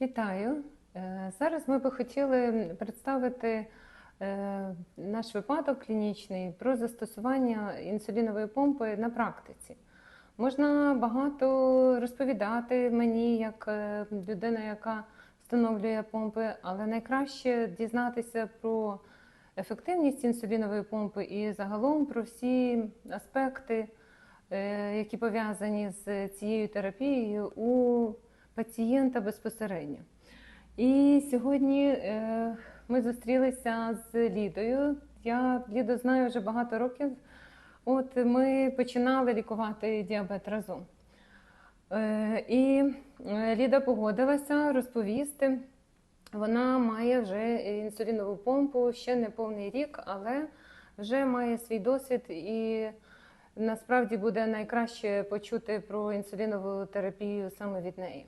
Вітаю! Е, Зараз ми би хотіли представити е, наш випадок клінічний про застосування інсулінової помпи на практиці. Можна багато розповідати мені, як е, людина, яка встановлює помпи, але найкраще дізнатися про ефективність інсулінової помпи і загалом про всі аспекти, які пов'язані з цією терапією у пацієнта безпосередньо. І сьогодні е, ми зустрілися з Лідою. Я Ліду знаю вже багато років. От ми починали лікувати діабет разом. Е, і е, Ліда погодилася розповісти. Вона має вже інсулінову помпу ще не повний рік, але вже має свій досвід і насправді буде найкраще почути про інсулінову терапію саме від неї.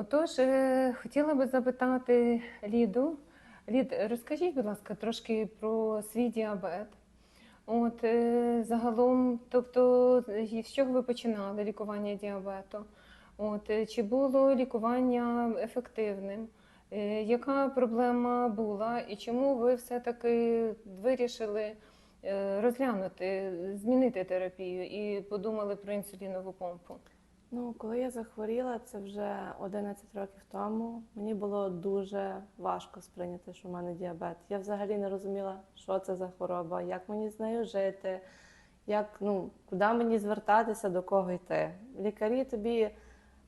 Отож, е, хотіла би запитати Ліду. Лід, розкажіть, будь ласка, трошки про свій діабет. От е, загалом, тобто, з чого ви починали лікування діабету? От е, чи було лікування ефективним? Яка проблема була, і чому ви все-таки вирішили розглянути, змінити терапію і подумали про інсулінову помпу? Ну, коли я захворіла, це вже 11 років тому. Мені було дуже важко сприйняти, що в мене діабет. Я взагалі не розуміла, що це за хвороба, як мені з нею жити, як, ну, куди мені звертатися, до кого йти. Лікарі тобі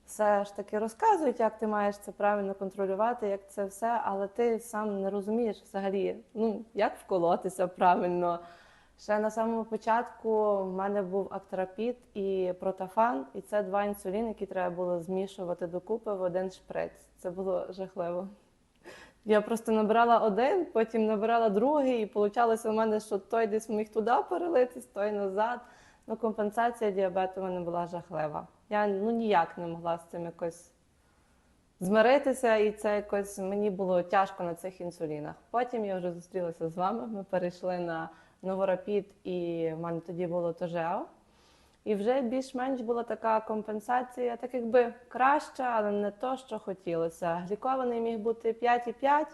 все ж таки розказують, як ти маєш це правильно контролювати, як це все, але ти сам не розумієш взагалі, ну, як вколотися правильно. Ще на самому початку в мене був актрапід і протафан, і це два інсуліни, які треба було змішувати докупи в один шприц. Це було жахливо. Я просто набирала один, потім набирала другий, і получалося у мене, що той десь міг туди перелитись, той назад. Ну, компенсація діабету в мене була жахлива. Я ну, ніяк не могла з цим якось змиритися, і це якось мені було тяжко на цих інсулінах. Потім я вже зустрілася з вами. Ми перейшли на Новорапід, і в мене тоді було Тожео. І вже більш-менш була така компенсація, так якби краща, але не то, що хотілося. Глікований міг бути 5,5,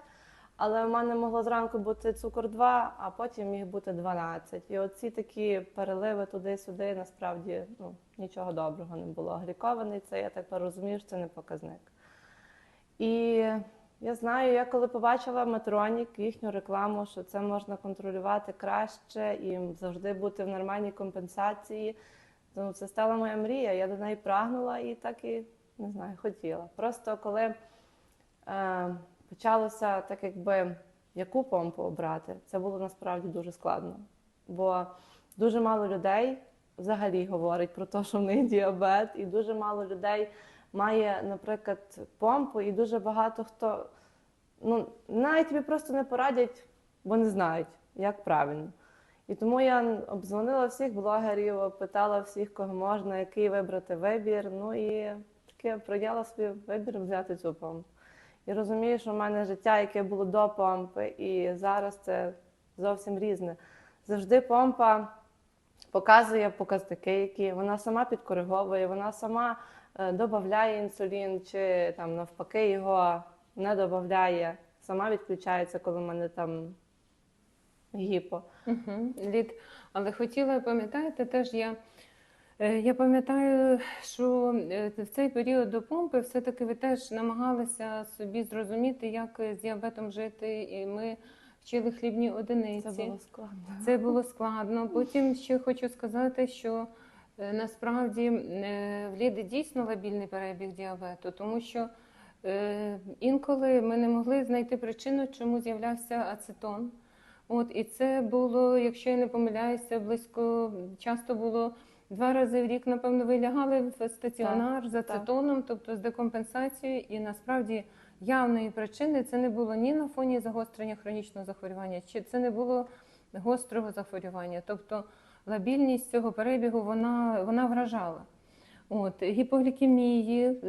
але в мене могло зранку бути цукор 2, а потім міг бути 12. І оці такі переливи туди-сюди, насправді ну, нічого доброго не було. Глікований це, я так розумію, що це не показник. І я знаю, я коли побачила Метронік, їхню рекламу, що це можна контролювати краще і завжди бути в нормальній компенсації. Ну, це стала моя мрія. Я до неї прагнула і так і не знаю, хотіла. Просто коли е, почалося так, якби яку помпу обрати, це було насправді дуже складно. Бо дуже мало людей взагалі говорить про те, що в них діабет, і дуже мало людей має, наприклад, помпу, і дуже багато хто ну, навіть тобі просто не порадять, бо не знають, як правильно. І тому я обдзвонила всіх блогерів, питала всіх, кого можна, який вибрати вибір. Ну і таке прийняла собі вибір взяти цю помпу. І розумію, що в мене життя, яке було до помпи, і зараз це зовсім різне. Завжди помпа показує показники, які вона сама підкориговує, вона сама додає інсулін, чи там навпаки його не додає, сама відключається, коли в мене там гіпо. Угу, Лід, але хотіла, пам'ятаєте, теж я. е, Я пам'ятаю, що е, в цей період до помпи все-таки ви теж намагалися собі зрозуміти, як з діабетом жити, і ми вчили хлібні одиниці. Це було складно. Це було складно. Потім ще хочу сказати, що е, насправді е, в Ліди дійсно лабільний перебіг діабету, тому що е, інколи ми не могли знайти причину, чому з'являвся ацетон. От, і це було, якщо я не помиляюся, близько часто було два рази в рік, напевно, ви лягали в стаціонар Так, з так. ацетоном, тобто з декомпенсацією, і насправді явної причини це не було ні на фоні загострення хронічного захворювання, чи це не було гострого захворювання. Тобто лабільність цього перебігу вона, вона вражала. От, гіпоглікемії,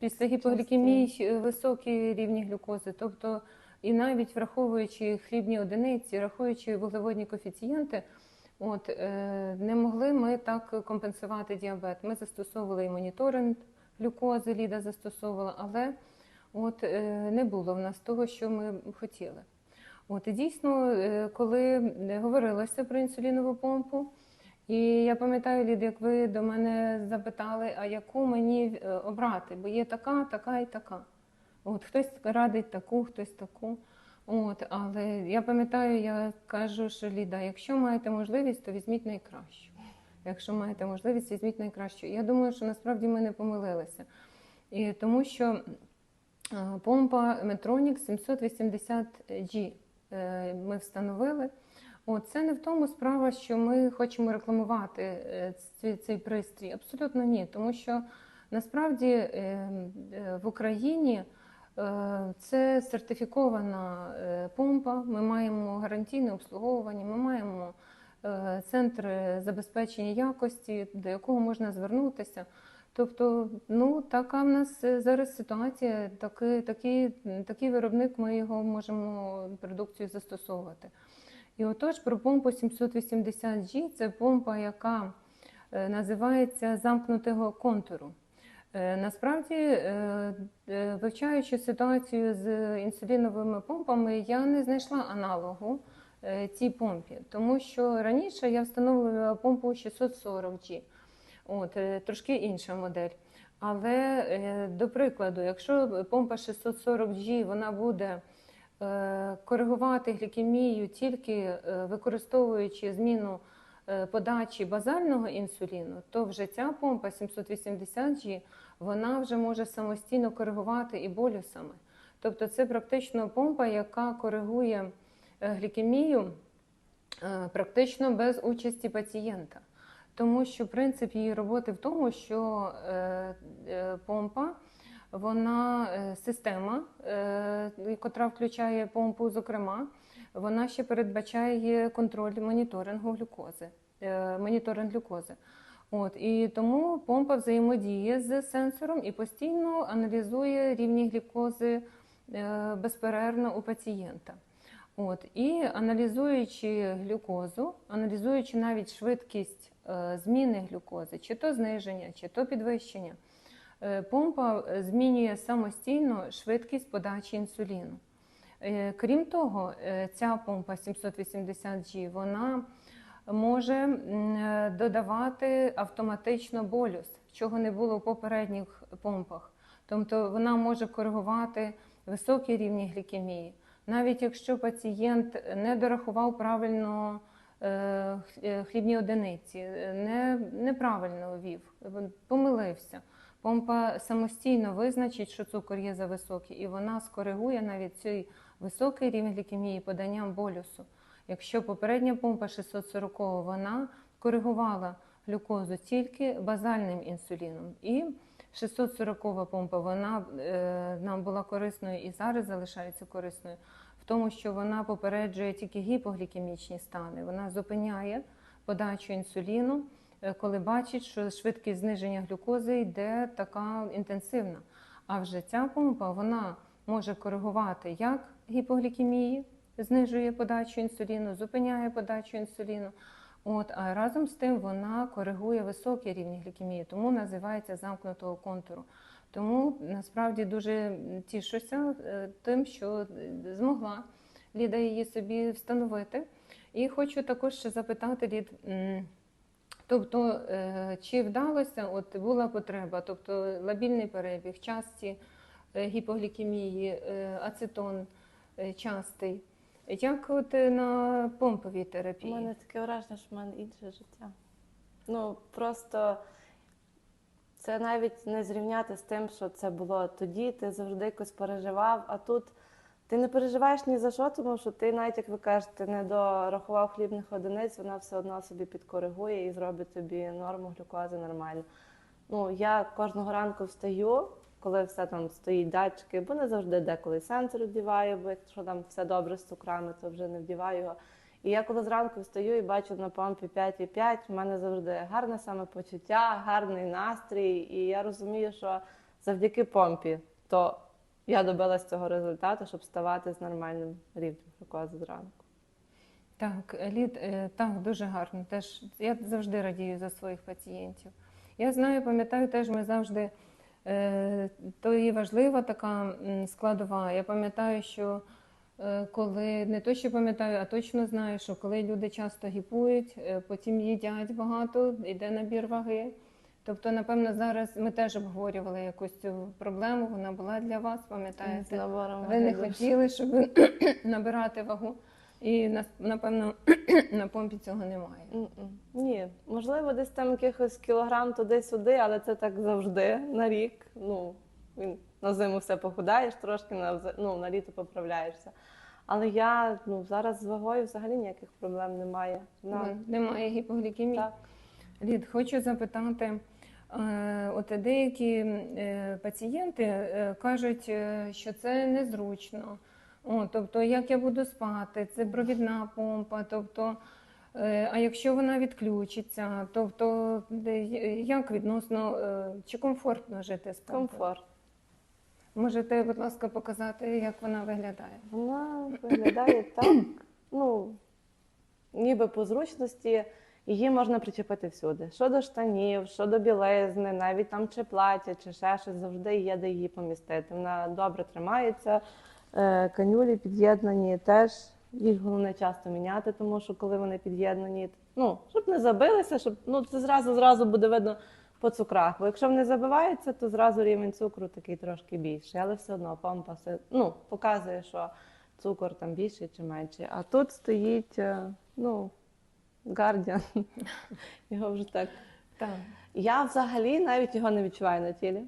після гіпоглікемії високі рівні глюкози, тобто і навіть враховуючи хлібні одиниці, рахуючи вуглеводні коефіцієнти, от, е, не могли ми так компенсувати діабет. Ми застосовували і моніторинг глюкози, Ліда застосовувала, але От е, не було в нас того, що ми хотіли. От і дійсно, е, коли говорилося про інсулінову помпу, і я пам'ятаю, Лід, як ви до мене запитали, а яку мені е, обрати, бо є така, така і така. От хтось радить таку, хтось таку. От, але я пам'ятаю, я кажу, що Ліда, якщо маєте можливість, то візьміть найкращу. Якщо маєте можливість, візьміть найкращу. Я думаю, що насправді ми не помилилися. І тому що е, помпа Medtronic 780G е, ми встановили. От, це не в тому справа, що ми хочемо рекламувати е, цей, цей пристрій. Абсолютно ні. Тому що насправді е, е, в Україні це сертифікована помпа. Ми маємо гарантійне обслуговування, ми маємо центр забезпечення якості, до якого можна звернутися. Тобто, ну така в нас зараз ситуація, такий, такий, такий виробник, ми його можемо продукцію застосовувати. І отож, про помпу 780G це помпа, яка е, називається замкнутого контуру. Е, Насправді, е, вивчаючи ситуацію з інсуліновими помпами, я не знайшла аналогу цій помпі, тому що раніше я встановлювала помпу 640G. От, трошки інша модель. Але, до прикладу, якщо помпа 640G вона буде коригувати глікемію тільки е, використовуючи зміну е, подачі базального інсуліну, то вже ця помпа 780G вона вже може самостійно коригувати і болюсами. Тобто це практично помпа, яка коригує е, глікемію е, практично без участі пацієнта. Тому що принцип її роботи в тому, що е, е, помпа, вона е, система, е, котра включає помпу, зокрема, вона ще передбачає контроль моніторингу глюкози, е, моніторинг глюкози. От, і тому помпа взаємодіє з сенсором і постійно аналізує рівні глюкози е, безперервно у пацієнта. От, і аналізуючи глюкозу, аналізуючи навіть швидкість е, зміни глюкози, чи то зниження, чи то підвищення, е, помпа е, змінює самостійно швидкість подачі інсуліну. Е, Крім того, е, ця помпа 780G вона може е, додавати автоматично болюс, чого не було в попередніх помпах. Тобто вона може коригувати високі рівні глікемії. Навіть якщо пацієнт не дорахував правильно е, е, хлібні одиниці, е, не, неправильно ввів, помилився. Помпа самостійно визначить, що цукор є за високий, і вона скоригує навіть цей високий рівень глікемії поданням болюсу. Якщо попередня помпа 640 вона коригувала глюкозу тільки базальним інсуліном. І 640 помпа вона е, нам була корисною і зараз залишається корисною в тому, що вона попереджує тільки гіпоглікемічні стани. Вона зупиняє подачу інсуліну, коли бачить, що швидкість зниження глюкози йде така інтенсивна. А вже ця помпа вона може коригувати як гіпоглікемії, знижує подачу інсуліну, зупиняє подачу інсуліну. От, а разом з тим вона коригує високі рівні глікемії, тому називається замкнутого контуру. Тому насправді дуже тішуся е, тим, що е, змогла Ліда її собі встановити. І хочу також ще запитати Лід, тобто, е, чи вдалося, от була потреба, тобто лабільний перебіг, часті е, гіпоглікемії, е, ацетон частий. Як от на помповій терапії? У мене таке враження, що в мене інше життя. Ну просто це навіть не зрівняти з тим, що це було тоді. Ти завжди якось переживав, а тут ти не переживаєш ні за що, тому що ти, навіть як ви кажете, не дорахував хлібних одиниць, вона все одно собі підкоригує і зробить тобі норму глюкози нормально. Ну, я кожного ранку встаю, коли все там стоїть датчики, бо не завжди деколи сенсор вдіваю, бо якщо там все добре з цукрами, то вже не вдіваю його. І я коли зранку встаю і бачу на помпі 5,5, в мене завжди гарне самопочуття, гарний настрій. І я розумію, що завдяки помпі то я добилась цього результату, щоб ставати з нормальним рівнем глюкози зранку. Так, Лід, е, так, дуже гарно. Теж я завжди радію за своїх пацієнтів. Я знаю, пам'ятаю, теж ми завжди е, то і важлива така складова. Я пам'ятаю, що е, коли не то, що пам'ятаю, а точно знаю, що коли люди часто гіпують, потім їдять багато, йде набір ваги. Тобто, напевно, зараз ми теж обговорювали якусь цю проблему. Вона була для вас, пам'ятаєте? Ви не хотіли, щоб набирати вагу, і напевно на помпі цього немає. М-м. Ні, можливо, десь там якихось кілограм туди-сюди, але це так завжди на рік. Ну, він на зиму все похудаєш, трошки на, ну, на літо поправляєшся. Але я ну, зараз з вагою взагалі ніяких проблем немає. На, Немає гіпоглікемії. так. Лід, хочу запитати. Е, От деякі е, пацієнти е, кажуть, е, що це незручно. О, тобто, як я буду спати, це провідна помпа. Тобто, е, а якщо вона відключиться, тобто як відносно е, чи комфортно жити з помпою? Комфорт. Можете, будь ласка, показати, як вона виглядає? Вона виглядає так, ну, ніби по зручності. Її можна причепити всюди. Що до штанів, що до білизни, навіть там чи плаття, чи ще щось, завжди є де її помістити. Вона добре тримається. Е, Канюлі під'єднані теж. Їх головне часто міняти, тому що коли вони під'єднані, ну, щоб не забилися, щоб ну, це зразу зразу буде видно по цукрах. Бо якщо вони забиваються, то зразу рівень цукру такий трошки більший. Але все одно помпа все, ну, показує, що цукор там більший чи менший. А тут стоїть е, ну, Guardian. Його вже так. Так. Я взагалі навіть його не відчуваю на тілі.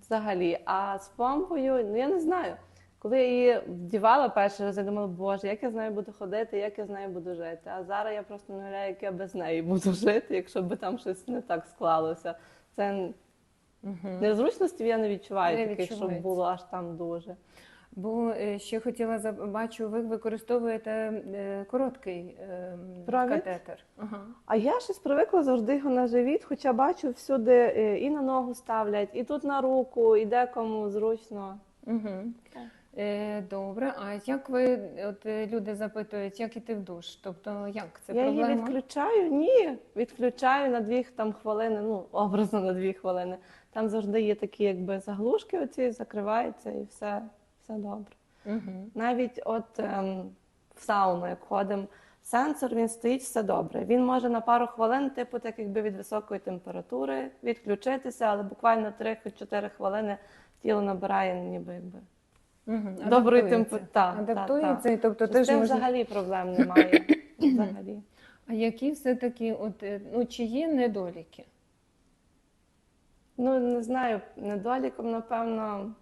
Взагалі. А з помпою, ну я не знаю. Коли я її вдівала перший раз, я думала, боже, як я з нею буду ходити, як я з нею буду жити. А зараз я просто не уявляю, як я без неї буду жити, якщо б там щось не так склалося. Це Угу. незручності я не відчуваю, Не таких, щоб було аж там дуже. Бо е, ще хотіла бачу, ви використовуєте е, короткий е, катетер. Ага. А я щось привикла завжди його на живіт, хоча бачу всюди і на ногу ставлять, і тут на руку, і декому зручно. Угу. Так. Добре, а як ви, от люди запитують, як іти в душ? Тобто, як це я проблема? її відключаю? Ні, відключаю на дві там хвилини, ну образно на дві хвилини. Там завжди є такі, якби заглушки, оці закриваються і все, все добре. Угу. Навіть от ем, в сауну, як ходимо, сенсор він стоїть все добре. Він може на пару хвилин, типу, так якби від високої температури відключитися, але буквально 3-4 хвилини тіло набирає ніби якби. Угу. Доброї темпу- та, та, Адаптується, і тобто теж цим можна... взагалі проблем немає. Взагалі. А які все-таки, от, е, ну, чи є недоліки? Ну, не знаю, недоліком, напевно,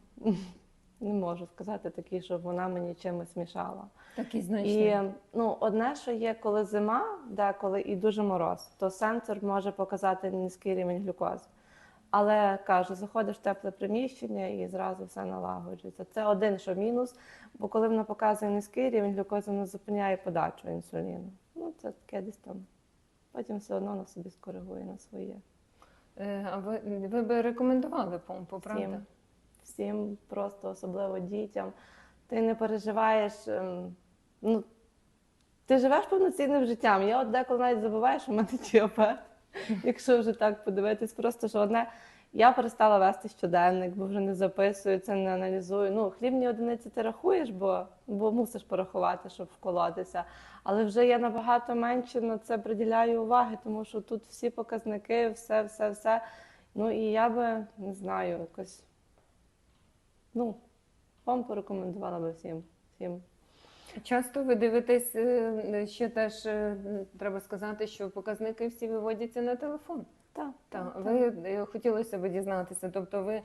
не можу сказати такий, щоб вона мені чимось мішала. Такі значні. І ну, одне, що є, коли зима, деколи і дуже мороз, то сенсор може показати низький рівень глюкози. Але кажу, заходиш в тепле приміщення і зразу все налагоджується. Це один, що мінус, бо коли вона показує низький рівень глюкози, вона зупиняє подачу інсуліну. Ну, це таке десь там. Потім все одно вона собі скоригує на своє. Е, А ви, ви би рекомендували помпу, правда? Всім. Всім, просто особливо дітям. Ти не переживаєш. ем, Ну, ти живеш повноцінним життям. Я от деколи навіть забуваю, що в мене діабет. Якщо вже так подивитись, просто що одне. Я перестала вести щоденник, бо вже не записую, це не аналізую. Ну, хлібні одиниці ти рахуєш, бо, бо мусиш порахувати, щоб вколотися. Але вже я набагато менше на це приділяю уваги, тому що тут всі показники, все, все, все. Ну і я би не знаю, якось. Ну, вам порекомендувала би всім. всім. Часто ви дивитесь, е, ще теж е, треба сказати, що показники всі виводяться на телефон. Так, Так, ви е, хотілося б дізнатися. Тобто ви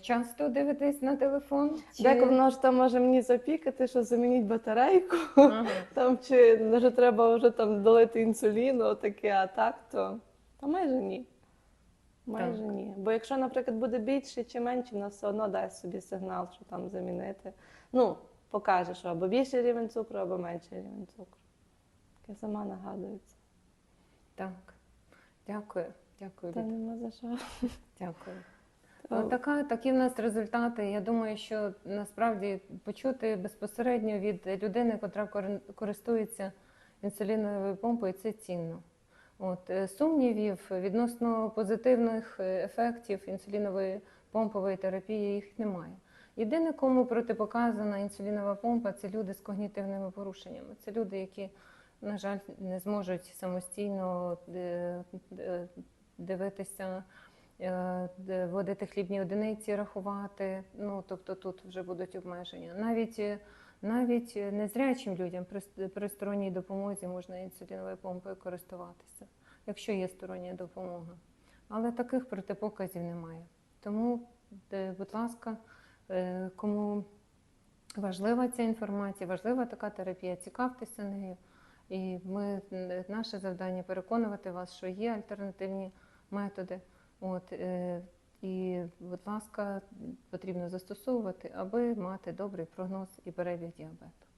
часто дивитесь на телефон? Чи... Деколи воно ж там може мені запікати, що замініть батарейку, Ага. там чи може треба вже там долити інсуліну, таке, а так, то та майже ні. Майже Так. ні. Бо якщо, наприклад, буде більше чи менше, вона все одно дасть собі сигнал, що там замінити. Ну, покаже, що або більший рівень цукру, або менший рівень цукру. Таке сама нагадується. Так. Дякую. Дякую. Та нема за що. Дякую. Та- така, такі в нас результати. Я думаю, що насправді почути безпосередньо від людини, яка користується інсуліновою помпою, це цінно. От, е, сумнівів відносно позитивних е, ефектів інсулінової помпової терапії їх немає. Єдине, кому протипоказана інсулінова помпа, це люди з когнітивними порушеннями. Це люди, які, на жаль, не зможуть самостійно е, дивитися, вводити хлібні одиниці, рахувати. Ну, тобто тут вже будуть обмеження. Навіть, навіть незрячим людям при, сторонній допомозі можна інсуліновою помпою користуватися, якщо є стороння допомога. Але таких протипоказів немає. Тому, е, будь ласка, е, кому важлива ця інформація, важлива така терапія, цікавтеся нею. І ми, наше завдання переконувати вас, що є альтернативні методи. От, е, і, будь ласка, потрібно застосовувати, аби мати добрий прогноз і перебіг діабету.